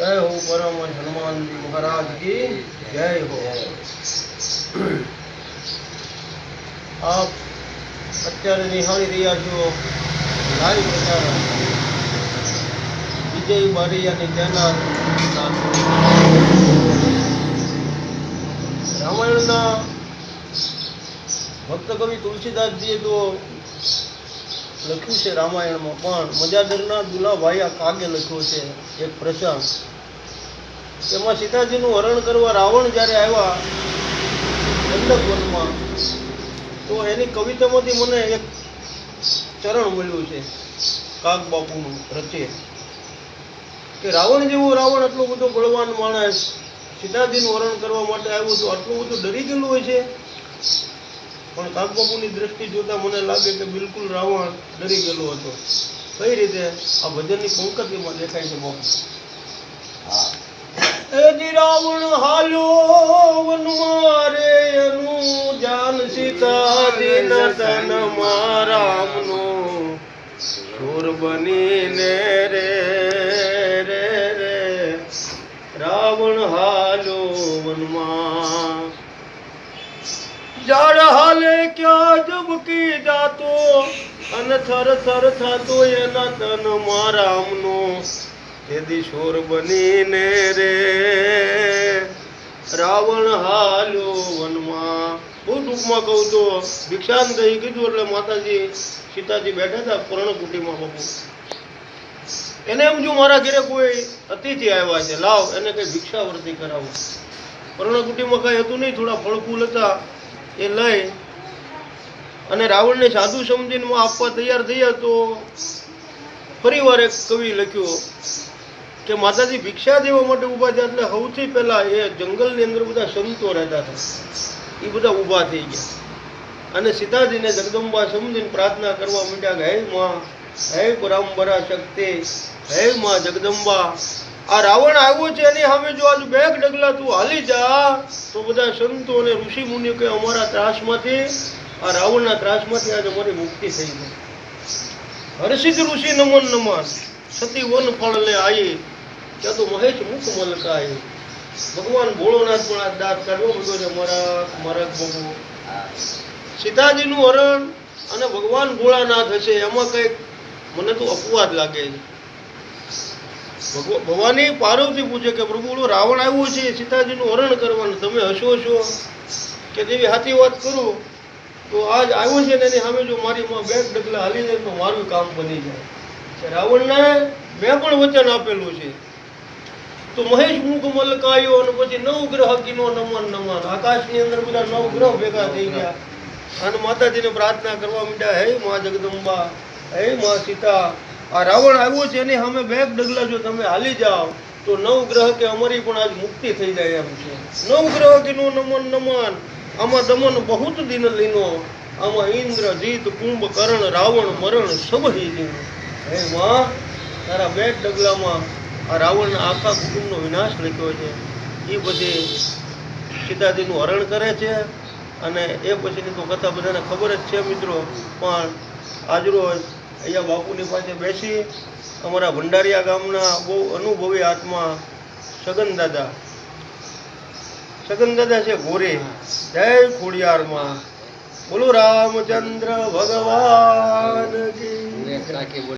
જય હો પરમ હનુમાનજી મહારાજ કી જય હો. આપ અત્યારે નિહાળી રહ્યા છો લાઈવ પ્રસારણ વિજય અને ચેનલ રામાયણના ભક્ત કવિ તુલસીદાસજીએ તો લખ્યું છે રામાયણમાં, પણ મજાદરના દુલાભાયા કાગે લખ્યો છે, એક પ્રસંગ. એમાં સીતાજીનું હરણ કરવા રાવણ જ્યારે આવ્યા દંડક વનમાં તો એની કવિતામાંથી મને એક ચરણ મળ્યું છે, કાગ બાપુનું રચે. કે રાવણ જેવો રાવણ આટલો બધો બળવાન માણસ સીતાજીનું હરણ કરવા માટે આવ્યો તો આટલું બધું ડરી ગયેલું હોય છે? પણ કાગબાબુની દ્રષ્ટિ જોતા મને લાગે કે બિલકુલ રાવણ ડરી ગયેલો હતો. કઈ રીતે? આ ભજનની પંકતિમાં દેખાય છે બાપુ. રાવણ હાલો વનમાં રે એનું જાન સીતાજી તન મારામનો સુર રે. હાલે જ મૂકી જાતો? અને થર થર થતો એના તન મારામનો તેદી શોર બનીને રે. રાવણ હાલ્યો વનમાં. બહુ ટૂંકમાં કહું તો ભિક્ષાંત થઈ કીધું એટલે માતાજી, સીતાજી બેઠા હતા પર્ણકુટીમાં બાપુ. એને એમ જો મારા ઘરે કોઈ અતિથિ આવ્યા છે. લાવ, એને કઈ ભિક્ષાવર્તી કરાવો. પર્ણકુટીમાં કઈ હતું નહીં, થોડા ફળફૂલ હતા. એ લઈ અને રાવણને સાધુ સમજીને આપવા તૈયાર થયા તો ફરીવાર એક કવિ લખ્યો કે માતાજી ભિક્ષા દેવા માટે ઊભા થયા એટલે સૌથી પહેલાં એ જંગલની અંદર બધા સંતો રહેતા હતા. એ બધા ઊભા થઈ ગયા. અને સીતાજીને જગદંબા સમજીને પ્રાર્થના કરવા માંડ્યા કે, હે માં, હે પરાંબરા શક્તિ, હે માં જગદંબા, આ રાવણ આવ્યો છે એની સામે જો આજ બેગ ડગલા તું હાલી જા. તો બધા સંતો અને ઋષિ મુનિઓ કે, અમારા ત્રાસમાંથી આ રાવણના ત્રાસમાંથી આજે અમારી મુક્તિ થઈ ગઈ. હર્ષિત ઋષિ નમન નમન. સતી વન ફળ લે આવી ત્યાં તો મહેશ મુખ મલકાય. ભગવાન ભોળોનાથ પણ આ દાંત કરવો માંડ્યો છે મરક મરક ભોગવો સીતાજીનું હરણ અને ભગવાન ભોળાનાથ હશે, એમાં કંઈક મને તો અપવાદ લાગે છે. ભવાની પાર્વતી પૂછે કે, પ્રભુ રાવણ આવ્યો છે, સીતાજીનું હરણ કરવાનું, તમે હશો છો? કે તેવી સાચી વાત કરું તો આજ આવ્યો છે ને સામે જો મારી માં બે ડગલા હાલી જાય તો મારું કામ બની જાય. રાવણ રાવણને મેં પણ વચન આપેલું છે. તો મહેશ મુખ મલકાયો અને પછી નવ ગ્રહ કિનો નમન નમન. આકાશની અંદર બધા નવ ગ્રહ ભેગા થઈ ગયા. અને માતાજીને પ્રાર્થના કરવા માંડ્યા, હે મા જગદંબા, હે મા સીતા, આ રાવણ આવ્યો છે એની સામે બે ડગલા જો તમે હાલી જાઓ, તો નવ ગ્રહ કે અમારી પણ આજ મુક્તિ થઈ જાય એમ છે. નવ ગ્રહ કિનો નમન નમન. આમાં દમન બહુત દિન લીનો. આમાં ઇન્દ્ર, જીત, કુંભ, કરણ, રાવણ, મરણ સબ હી લીનો. હે માં, તારા બે ડગલામાં આ રાવણના આખા કુટુંબનો વિનાશ લખ્યો છે. એ બધી સીતાજીનું હરણ કરે છે અને એ પછીની તો કથા બધાને ખબર જ છે મિત્રો. પણ આજરોજ અહીંયા બાપુની પાસે બેસી અમારા ભંડારિયા ગામના બહુ અનુભવી આત્મા સગન દાદા સગન દાદા છે ગોરે જય ખોડિયારમાં. બોલો રામચંદ્ર ભગવાન કી